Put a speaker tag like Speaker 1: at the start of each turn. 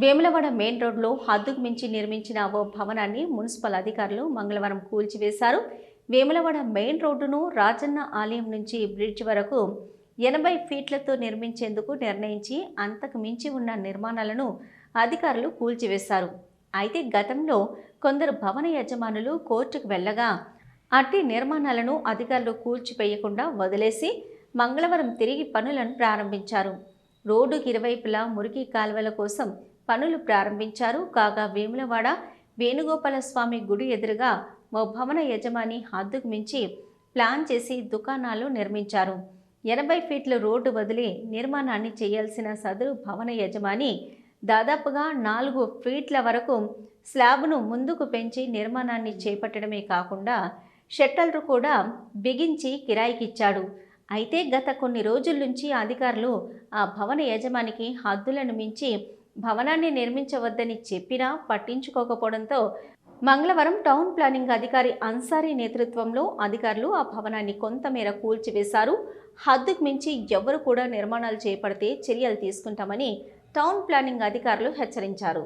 Speaker 1: Vemulawada main రోడ్లో హద్దుకు మించి నిర్మించిన ఓ భవనాన్ని మున్సిపల్ అధికారులు మంగళవారం కూల్చివేశారు. వేములవాడ మెయిన్ రోడ్డును రాజన్న ఆలయం నుంచి బ్రిడ్జ్ వరకు ఎనభై ఫీట్లతో నిర్మించేందుకు నిర్ణయించి అంతకు మించి ఉన్న నిర్మాణాలను అధికారులు కూల్చివేశారు. అయితే గతంలో కొందరు భవన యజమానులు కోర్టుకు వెళ్ళగా అట్టి నిర్మాణాలను అధికారులు కూల్చివేయకుండా వదిలేసి మంగళవారం తిరిగి పనులను ప్రారంభించారు. రోడ్డుకి ఇరువైపులా మురికి కాలువల కోసం పనులు ప్రారంభించారు. కాగా వేములవాడ వేణుగోపాల స్వామి గుడి ఎదురుగా ఓ భవన యజమాని హద్దుకు మించి ప్లాన్ చేసి దుకాణాలు నిర్మించారు. ఎనభై ఫీట్ల రోడ్డు వదిలి నిర్మాణాన్ని చేయాల్సిన సదరు భవన యజమాని దాదాపుగా నాలుగు ఫీట్ల వరకు స్లాబ్ను ముందుకు పెంచి నిర్మాణాన్ని చేపట్టడమే కాకుండా షట్టర్లు కూడా బిగించి కిరాయికిచ్చాడు. అయితే గత కొన్ని రోజుల నుంచి అధికారులు ఆ భవన యజమానికి హద్దులను మించి భవనాన్ని నిర్మించవద్దని చెప్పినా పట్టించుకోకపోవడంతో మంగళవారం టౌన్ ప్లానింగ్ అధికారి అన్సారీ నేతృత్వంలో అధికారులు ఆ భవనాన్ని కొంతమేర కూల్చివేశారు. హద్దుకు మించి ఎవరు కూడా నిర్మాణాలు చేపడితే చర్యలు తీసుకుంటామని టౌన్ ప్లానింగ్ అధికారులు హెచ్చరించారు.